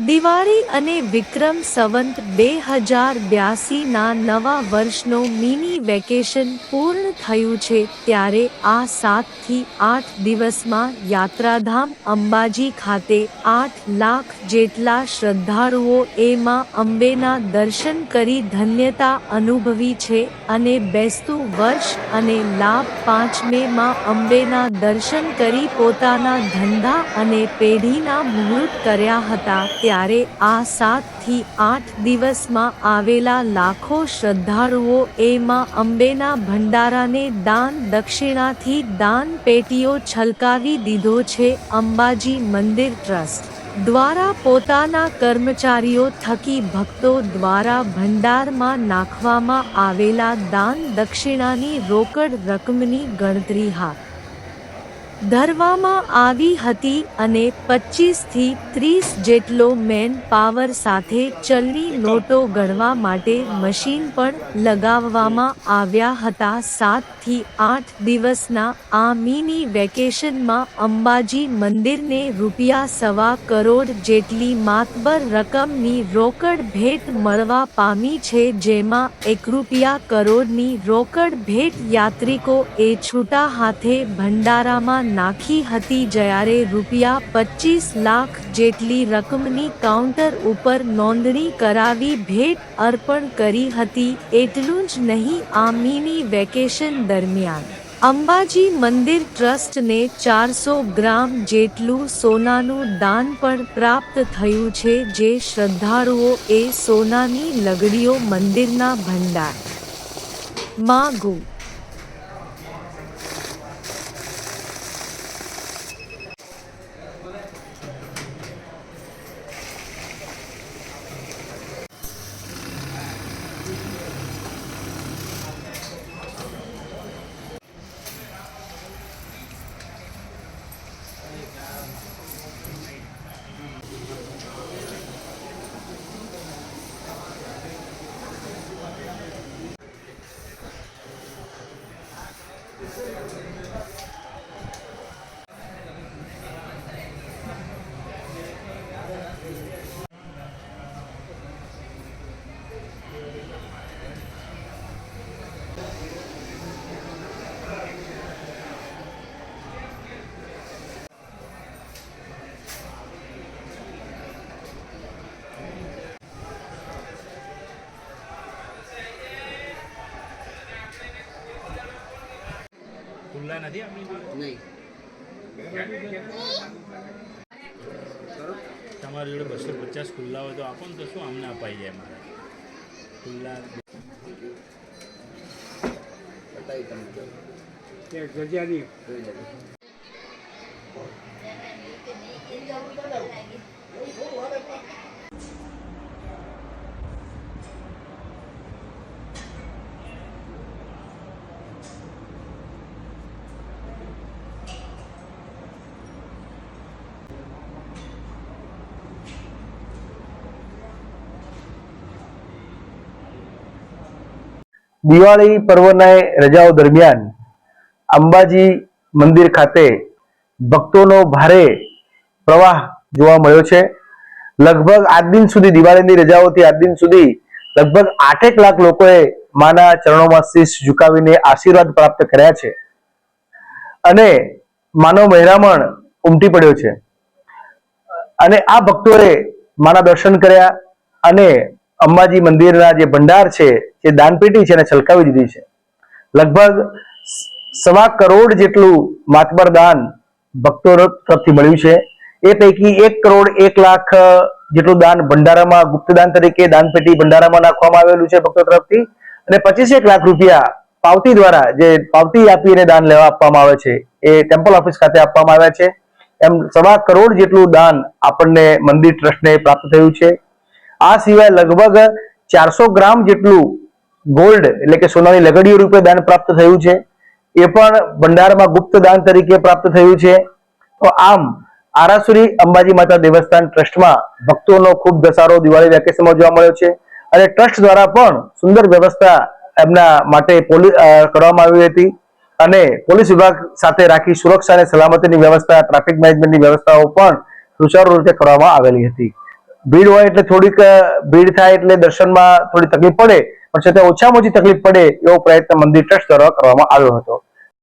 દિવાળી અને વિક્રમ સંવંત બે હજાર બ્યાસીના નવા વર્ષનો મિની વેકેશન પૂર્ણ થયું છે ત્યારે આ સાતથી આઠ દિવસમાં યાત્રાધામ અંબાજી ખાતે આઠ લાખ જેટલા શ્રદ્ધાળુઓ એમાં અંબેના દર્શન કરી ધન્યતા અનુભવી છે અને બેસતું વર્ષ અને લાભ પાંચમે માં અંબેના દર્શન કરી પોતાના ધંધા અને પેઢીના મુહૂર્ત કર્યા હતા. ત્યારે આ સાતથી આઠ દિવસમાં આવેલા લાખો શ્રદ્ધાળુઓ એમાં અંબેના ભંડારાને દાન દક્ષિણાથી દાન પેટીઓ છલકાવી દીધો છે અંબાજી મંદિર ટ્રસ્ટ દ્વારા પોતાના કર્મચારીઓ થકી ભક્તો દ્વારા ભંડારમાં નાખવામાં આવેલા દાન દક્ષિણાની રોકડ રકમની ગણતરી હાથ ધરવામાં આવી હતી અને પચીસથી ત્રીસ જેટલો મેન પાવર સાથે ચલની નોટો ગણવા માટે મશીન પણ લગાવવામાં આવ્યા હતા. સાતથી આઠ દિવસના આ મિની વેકેશનમાં અંબાજી મંદિરને રૂપિયા સવા કરોડ જેટલી માતબર રકમની રોકડ ભેટ મળવા પામી છે, જેમાં એક રૂપિયા કરોડની રોકડ ભેટ યાત્રિકો એ છૂટા હાથે ભંડારામાં નાખી હતી જ્યારે રૂપિયા પચીસ લાખ જેટલી રકમની કાઉન્ટર ઉપર નોંધણી કરાવી ભેટ અર્પણ કરી હતી, એટલું જ નહીં, આ મિની વેકેશન દરમિયાન. અંબાજી મંદિર ટ્રસ્ટને ચારસો ગ્રામ જેટલું સોનાનું દાન પણ પ્રાપ્ત થયું છે, જે શ્રદ્ધાળુઓ એ સોનાની લગડીઓ મંદિરના ભંડાર. માં ખુલ્લા નથી આપણી નહીં. તમારી જોડે બસો પચાસ ખુલ્લા હોય તો આપો ને તો શું અમને અપાઈ જાય મારે? ખુલ્લા. ગજાની દિવાળી પર્વના રજાઓ દરમિયાન અંબાજી મંદિર ખાતે ભક્તોનો ભારે પ્રવાહ જોવા મળ્યો છે. લગભગ આજ દિન સુધી દિવાળીની રજાઓથી આજ દિન સુધી લગભગ આઠેક લાખ લોકોએ માના ચરણોમાં શીશ ઝુકાવીને આશીર્વાદ પ્રાપ્ત કર્યા છે. અને માનવ મહેરામણ ઉમટી પડ્યો છે. અને આ ભક્તોએ માના દર્શન કર્યા અને અંબાજી મંદિરના જે ભંડાર છે, જે દાનપેટી છે એને છલકાવી દીધી છે. લગભગ સવા કરોડ જેટલું માતબર દાન ભક્તો તરફથી મળ્યું છે. એ પૈકી એક કરોડ એક લાખ જેટલું દાન ભંડારામાં, ગુપ્તદાન તરીકે દાનપેટી ભંડારામાં નાખવામાં આવેલું છે ભક્તો તરફથી. અને પચીસેક લાખ રૂપિયા પાવતી દ્વારા જે પાવતી આપીને દાન લેવા આપવામાં આવે છે, એ ટેમ્પલ ઓફિસ ખાતે આપવામાં આવ્યા છે. એમ સવા કરોડ જેટલું દાન આપણને મંદિર ટ્રસ્ટને પ્રાપ્ત થયું છે. આ સિવાય લગભગ ચારસો ગ્રામ જેટલું ગોલ્ડ એટલે કે સોનાની લગડીઓ રૂપે દાન પ્રાપ્ત થયું છે. એ પણ ભંડારમાં ગુપ્ત દાન તરીકે પ્રાપ્ત થયું છે. તો આમ, આરાસુરી અંબાજી માતા દેવસ્થાન ટ્રસ્ટમાં ભક્તોનો ખૂબ ધસારો દિવાળી વેકેશનમાં જોવા મળ્યો છે. અને ટ્રસ્ટ દ્વારા પણ સુંદર વ્યવસ્થા એમના માટે કરવામાં આવી હતી. અને પોલીસ વિભાગ સાથે રાખી સુરક્ષા અને સલામતીની વ્યવસ્થા, ટ્રાફિક મેનેજમેન્ટની વ્યવસ્થાઓ પણ સુચારુ રીતે કરવામાં આવેલી હતી. ભીડ હોય એટલે થોડીક ભીડ થાય એટલે દર્શનમાં થોડી તકલીફ પડે. પણ છતાં ઓછામાં ઓછી તકલીફ પડે એવો પ્રયત્ન મંદિર ટ્રસ્ટ દ્વારા કરવામાં આવ્યો હતો.